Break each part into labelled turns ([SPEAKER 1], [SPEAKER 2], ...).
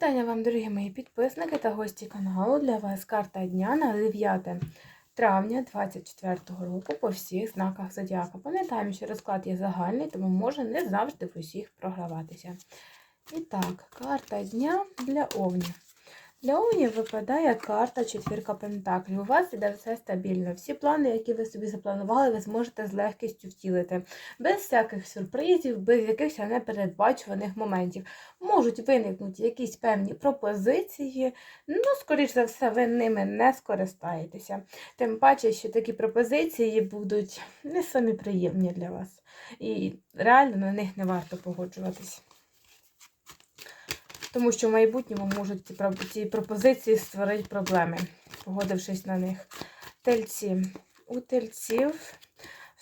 [SPEAKER 1] Вітання вам, дорогі мої підписники та гості каналу. Для вас карта дня на 9 травня 2024 року по всіх знаках зодіака. Пам'ятаємо, що розклад є загальний, тому може не завжди в усіх програватися. І так, карта дня для овнів. Для овнів випадає карта четвірка пентаклів. У вас іде все стабільно. Всі плани, які ви собі запланували, ви зможете з легкістю втілити. Без всяких сюрпризів, без якихось непередбачуваних моментів. Можуть виникнути якісь певні пропозиції, ну, скоріш за все, ви ними не скористаєтеся. Тим паче, що такі пропозиції будуть не самі приємні для вас. І реально на них не варто погоджуватись. Тому що в майбутньому можуть ці, ці пропозиції створити проблеми, погодившись на них. Тельці. У тельців.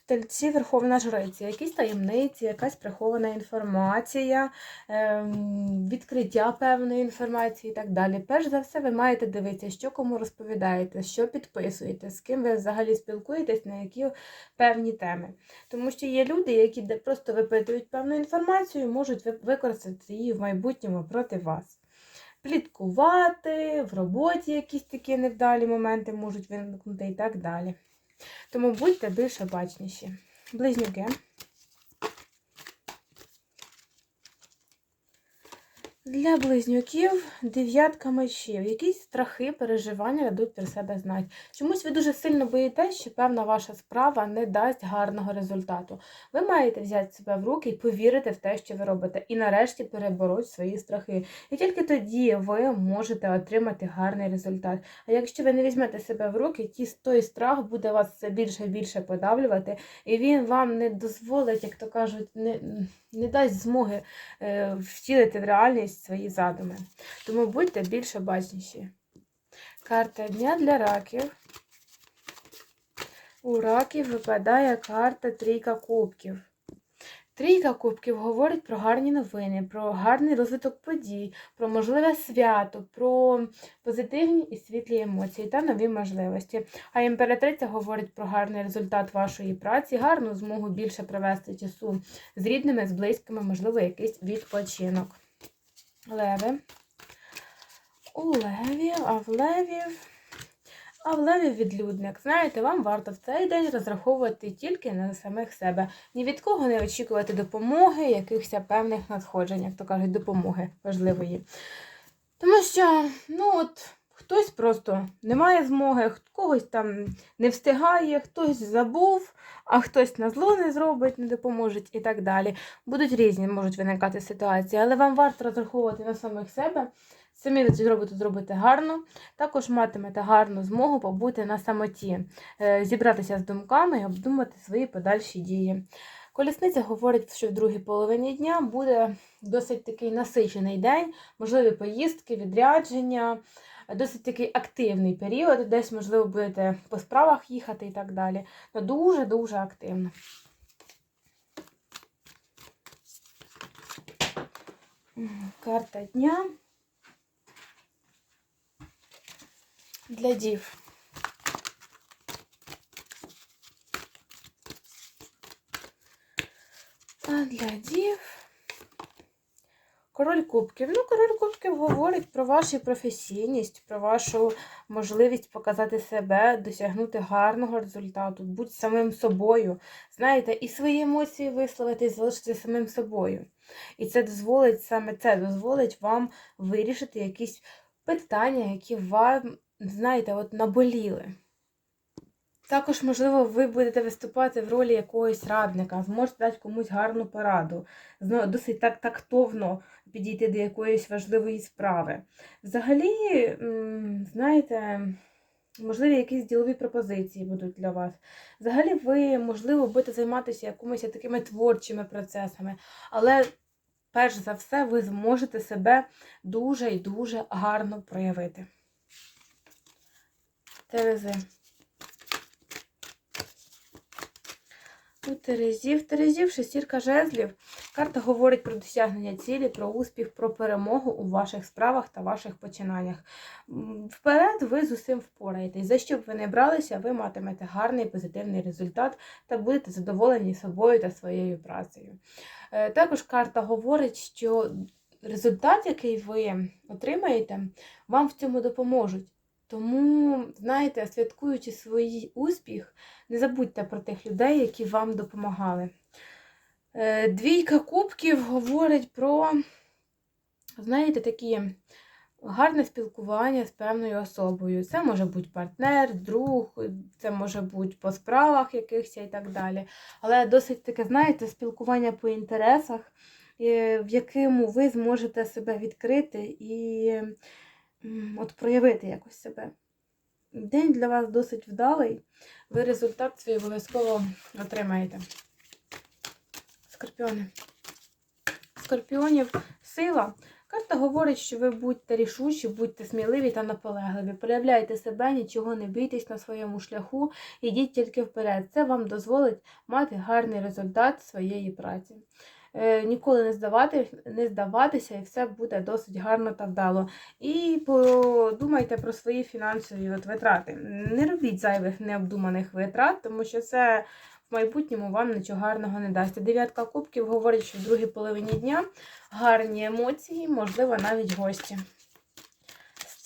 [SPEAKER 1] Тельці Верховна Жриця. Якісь таємниці, якась прихована інформація, ем, відкриття певної інформації і так далі. Перш за все, ви маєте дивитися, що кому розповідаєте, що підписуєте, з ким ви взагалі спілкуєтесь, на які певні теми. Тому що є люди, які просто випитують певну інформацію, і можуть використати її в майбутньому проти вас. Пліткувати, в роботі якісь такі невдалі моменти можуть виникнути і так далі. Тому будьте більш обачніші. Близнюки. Для близнюків дев'ятка мечів. Якісь страхи, переживання дадуть про себе знати. Чомусь ви дуже сильно боїтесь, що певна ваша справа не дасть гарного результату. Ви маєте взяти себе в руки і повірити в те, що ви робите, і нарешті перебороть свої страхи. І тільки тоді ви можете отримати гарний результат. А якщо ви не візьмете себе в руки, ті, той страх буде вас все більше і більше подавлювати, і він вам не дозволить, як то кажуть, не, не дасть змоги е, втілити в реальність свої задуми. Тому будьте більш обачніші. Карта дня для раків. У раків випадає карта Трійка кубків. Трійка кубків говорить про гарні новини, про гарний розвиток подій, про можливе свято, про позитивні і світлі емоції та нові можливості. А імператриця говорить про гарний результат вашої праці, гарну змогу більше провести часу з рідними, з близькими, можливо, якийсь відпочинок. Леви. У левів, а в левів. А в леві відлюдник. Знаєте, вам варто в цей день розраховувати тільки на самих себе. Ні від кого не очікувати допомоги, якихось певних надходжень, як то кажуть, допомоги важливої. Тому що, ну от, хтось просто не має змоги, когось там не встигає, хтось забув, а хтось на зло не зробить, не допоможе і так далі. Будуть різні, можуть виникати ситуації, але вам варто розраховувати на самих себе. Самі ви цю роботу зробите гарно, також матимете гарну змогу побути на самоті, е, зібратися з думками і обдумати свої подальші дії. Колісниця говорить, що в другій половині дня буде досить такий насичений день, можливі поїздки, відрядження, досить такий активний період, десь, можливо, будете по справах їхати і так далі. Ну, дуже-дуже активно. Карта дня для дів. А для дів. Король кубків. Ну, король кубків говорить про вашу професійність, про вашу можливість показати себе, досягнути гарного результату, бути самим собою. Знаєте, і свої емоції висловити, і залишитися самим собою. І це дозволить саме це дозволить вам вирішити якісь питання, які вам, знаєте, от наболіли. Також, можливо, ви будете виступати в ролі якогось радника, зможете дати комусь гарну пораду, досить так тактовно підійти до якоїсь важливої справи. Взагалі, знаєте, можливі якісь ділові пропозиції будуть для вас. Взагалі, ви, можливо, будете займатися якимись такими творчими процесами, але перш за все, ви зможете себе дуже і дуже гарно проявити. Терези. У Терезів, Терезів, шестірка жезлів. Карта говорить про досягнення цілі, про успіх, про перемогу у ваших справах та ваших починаннях. Вперед ви з усім впораєтесь. За що б ви не бралися, ви матимете гарний позитивний результат та будете задоволені собою та своєю працею. Е, Також карта говорить, що результат, який ви отримаєте, вам в цьому допоможуть. Тому, знаєте, святкуючи свій успіх, не забудьте про тих людей, які вам допомагали. Е, Двійка кубків говорить про, знаєте, такі гарне спілкування з певною особою. Це може бути партнер, друг, це може бути по справах якихось і так далі. Але досить таке, знаєте, спілкування по інтересах, е, в якому ви зможете себе відкрити і от проявити якось себе. День для вас досить вдалий, ви результат свій обов'язково отримаєте. Скорпіони. Скорпіонів сила. Карта говорить, що ви будьте рішучі, будьте сміливі та наполегливі. Проявляйте себе, нічого не бійтесь на своєму шляху, ідіть тільки вперед. Це вам дозволить мати гарний результат своєї праці. Е, ніколи не здавати, не здаватися, і все буде досить гарно та вдало. І подумайте про свої фінансові от витрати. Не робіть зайвих необдуманих витрат, тому що це в майбутньому вам нічого гарного не дасть. Дев'ятка кубків говорить, що в другій половині дня гарні емоції, можливо, навіть гості.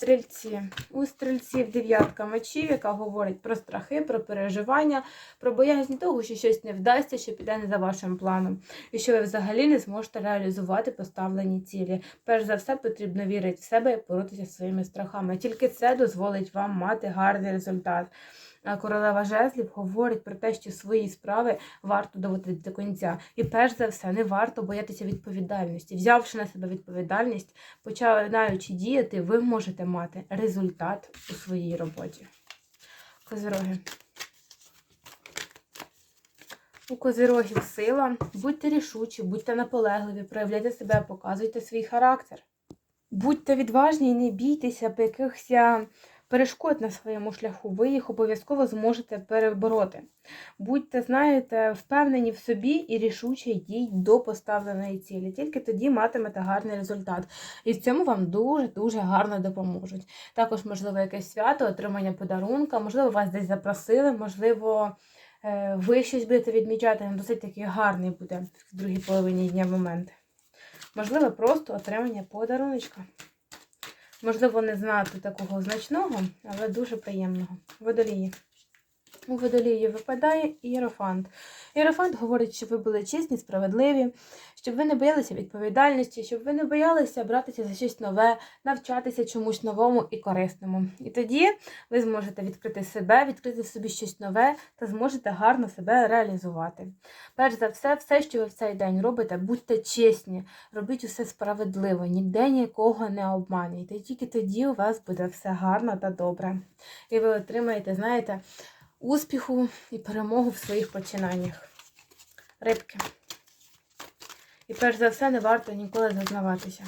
[SPEAKER 1] Стрільці. У стрільців дев'ятка мечів, яка говорить про страхи, про переживання, про боязнь того, що щось не вдасться, що піде не за вашим планом, і що ви взагалі не зможете реалізувати поставлені цілі. Перш за все, потрібно вірити в себе і боротися своїми страхами. Тільки це дозволить вам мати гарний результат. А Королева жезлів говорить про те, що свої справи варто доводити до кінця. І перш за все, не варто боятися відповідальності. Взявши на себе відповідальність, починаючи діяти, ви можете мати результат у своїй роботі. Козироги. У козирогів сила. Будьте рішучі, будьте наполегливі, проявляйте себе, показуйте свій характер. Будьте відважні і не бійтеся якихось перешкод на своєму шляху, ви їх обов'язково зможете перебороти. Будьте, знаєте, впевнені в собі і рішуче йдіть до поставленої цілі. Тільки тоді матимете гарний результат. І в цьому вам дуже-дуже гарно допоможуть. Також, можливо, якесь свято, отримання подарунка, можливо, вас десь запросили, можливо, е, ви щось будете відмічати. Досить такий гарний буде в другій половині дня момент. Можливо, просто отримання подаруночка. Можливо, не знати такого значного, але дуже приємного. Водолії. У водолії випадає ієрофант. Ієрофант говорить, щоб ви були чесні, справедливі, щоб ви не боялися відповідальності, щоб ви не боялися братися за щось нове, навчатися чомусь новому і корисному. І тоді ви зможете відкрити себе, відкрити в собі щось нове та зможете гарно себе реалізувати. Перш за все, все, що ви в цей день робите, будьте чесні, робіть усе справедливо, ніде нікого не обманюйте. Тільки тоді у вас буде все гарно та добре. І ви отримаєте, знаєте, успіху і перемогу в своїх починаннях. Рибки. І перш за все, не варто ніколи зазнаватися.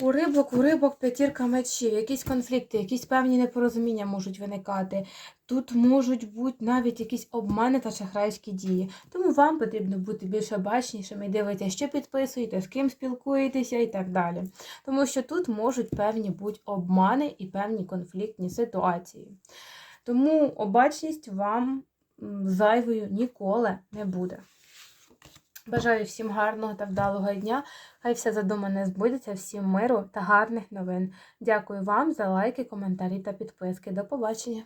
[SPEAKER 1] У рибок, у рибок п'ятірка мечів, якісь конфлікти, якісь певні непорозуміння можуть виникати. Тут можуть бути навіть якісь обмани та шахрайські дії. Тому вам потрібно бути більш обачнішими дивитися, що підписуєте, з ким спілкуєтеся і так далі. Тому що тут можуть певні бути обмани і певні конфліктні ситуації. Тому обачність вам зайвою ніколи не буде. Бажаю всім гарного та вдалого дня. Хай все задумане збудеться, всім миру та гарних новин. Дякую вам за лайки, коментарі та підписки. До побачення!